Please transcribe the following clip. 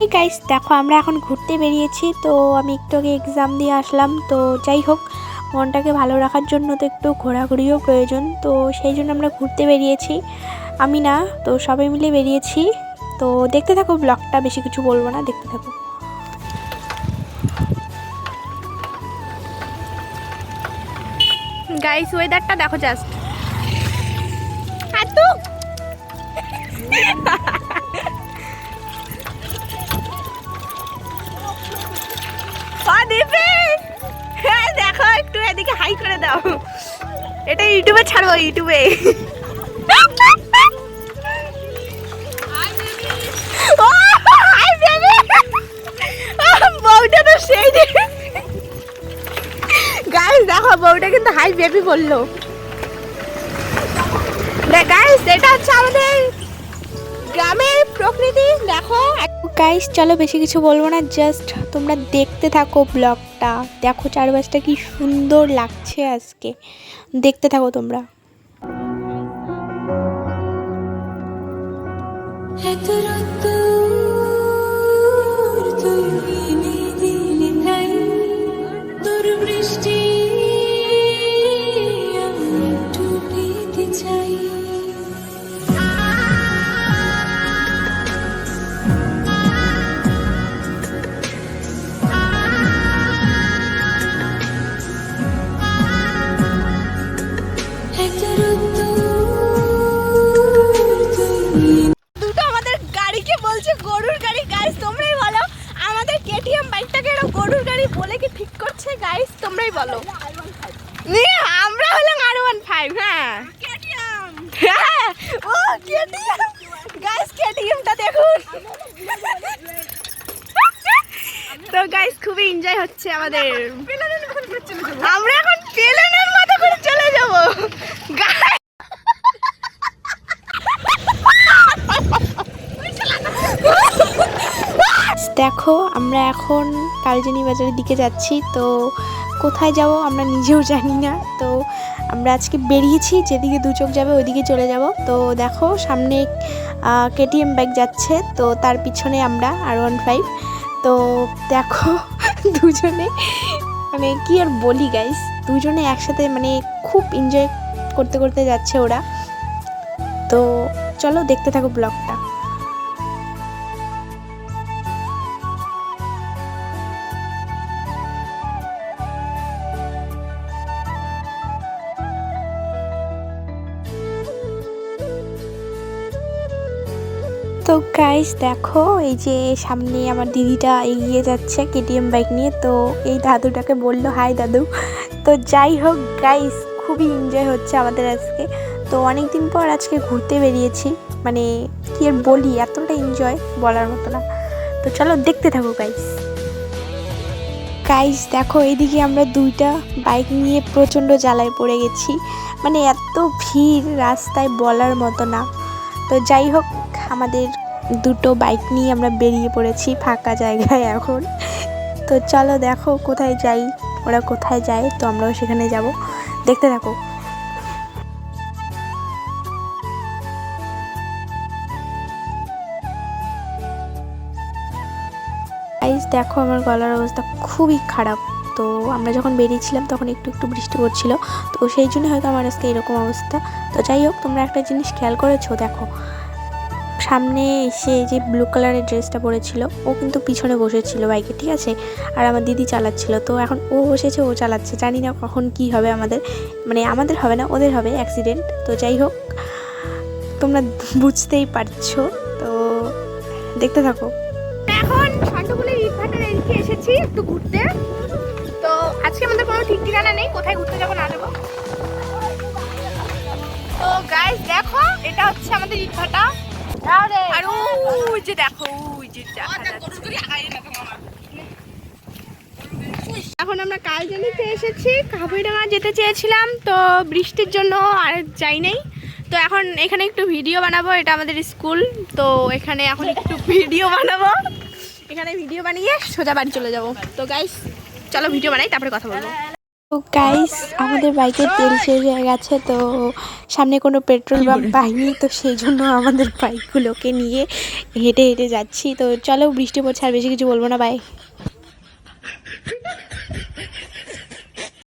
Guys দেখো আমরা এখন ঘুরতে বেরিয়েছি তো আমি একটু আগে এক্সাম দিয়ে আসলাম তো যাই হোক মনটাকে ভালো রাখার জন্য তো একটু ঘোরাঘুরিও প্রয়োজন তো সেই জন্য আমরা ঘুরতে বেরিয়েছি। আমি না তো সবাই মিলে বেরিয়েছি তো দেখতে থাকো ব্লগটা বেশি কিছু বলব না দেখতে থাকো। গাইস ওয়েদারটা দেখো জাস্ট এত দিদি হ্যাঁ দেখো, একটু এদিকে হাই করে দাও। এটা ইউটিউবে ছাড়বো ইউটিউবে। বউটা তো সেই গাইস দেখো, বউটা কিন্তু হাই বেবি বলল। গাইস এটা হচ্ছে আমাদের গ্রামের প্রকৃতি। দেখো গাইস চলো বেশি কিছু বলব না জাস্ট তোমরা দেখতে থাকো ব্লগটা দেখো চারপাশটা কি সুন্দর লাগছে আজকে। দেখতে থাকো তোমরা। এত গরুর গাড়ি বলে কি ঠিক করছে গাইস তোমরাই বলো। নিয়ে, আমরা হলাম আর ওয়ান ফাইভ হ্যাঁ। ও কেটিএম গাইস কেটিএমটা দেখুন। তো গাইস খুবই এনজয় হচ্ছে আমাদের। আমরা এখন প্লেনের মতো করে চলে যাব। গাইস দেখো, আমরা এখন কালজানি বাজারের দিকে যাচ্ছি, তো কোথায় যাব আমরা নিজেও জানি না। তো আমরা আজকে বেরিয়েছি, যেদিকে দু চোখ যাবে ওইদিকে চলে যাব। তো দেখো, সামনে কেটিএম বাইক যাচ্ছে, তো তার পিছনে আমরা আর ওয়ান ফাইভ তো দেখো, দুজনে মানে কি আর বলি গাইস দুজনে একসাথে মানে খুব এনজয় করতে করতে যাচ্ছে ওরা। তো চলো দেখতে থাকো ব্লগটা তো গাইস দেখো, এই যে সামনে আমার দিদিটা এগিয়ে যাচ্ছে কেটিএম বাইক নিয়ে। তো এই দাদুটাকে বলল হাই দাদু। তো যাই হোক গাইস খুবই এনজয় হচ্ছে আমাদের আজকে। তো অনেক দিন পর আজকে ঘুরতে বেরিয়েছি। মানে কি আর বলি, এতটা এনজয় বলার মতো না। তো চলো দেখতে থাকো গাইস গাইস দেখো, এইদিকে আমরা দুইটা বাইক নিয়ে প্রচণ্ড জ্বালায় পড়ে গেছি। মানে এত ভিড় রাস্তায় বলার মতো না। তো যাই হোক, আমাদের দুটো বাইক নিয়ে আমরা বেরিয়ে পড়েছি ফাঁকা জায়গায় এখন। তো চলো দেখো কোথায় যাই, ওরা কোথায় যায়, তো আমরাও সেখানে যাব। দেখতে থাকো। দেখো আমার গলার অবস্থা খুবই খারাপ। তো আমরা যখন বেরিয়েছিলাম তখন একটু একটু বৃষ্টি পড়ছিল, তো সেই জন্য হয়তো আমার আজকে এরকম অবস্থা। তো যাই হোক, তোমরা একটা জিনিস খেয়াল করেছ? দেখো, সামনে এসে যে ব্লু কালারের ড্রেসটা পরেছিল, ও কিন্তু পিছনে বসেছিল বাইকে, ঠিক আছে? আর আমার দিদি চালাচ্ছিল, তো এখন ও বসেছে, ও চালাচ্ছে। জানি না কখন কি হবে আমাদের মানে আমাদের হবে না, ওদের হবে অ্যাক্সিডেন্ট তো যাই হোক, তোমরা বুঝতেই পারছ, তো দেখতে থাকো। এখন ঘুরতে। ঠিকানা নেই কোথায় ঘুরতে যাব না যাব। তো গাইস দেখো এটা হচ্ছে আমাদের ইটভাটা। আর ওই যে দেখো ওই যে যাচ্ছে। এখন আমরা কালজানিতে এসেছি কাবুইডাঙ্গা যেতে চেয়েছিলাম তো বৃষ্টির জন্য আর যাই নাই। তো এখন এখানে একটু ভিডিও বানাবো এটা আমাদের স্কুল তো এখানে এখন একটু ভিডিও বানাবো। এখানে ভিডিও বানিয়ে সোজা বাড়ি চলে যাব। তো গাইস চলো ভিডিও বানাই তারপরে কথা বলব। গাইস আমাদের বাইকের তেল শেষ হয়ে গেছে, তো সামনে কোনো পেট্রোল পাম্প পাইনি, তো সেই জন্য আমাদের বাইকগুলোকে নিয়ে হেঁটে হেঁটে যাচ্ছি। তো চলো বৃষ্টি পড়ছে, আর বেশি কিছু বলব না বাই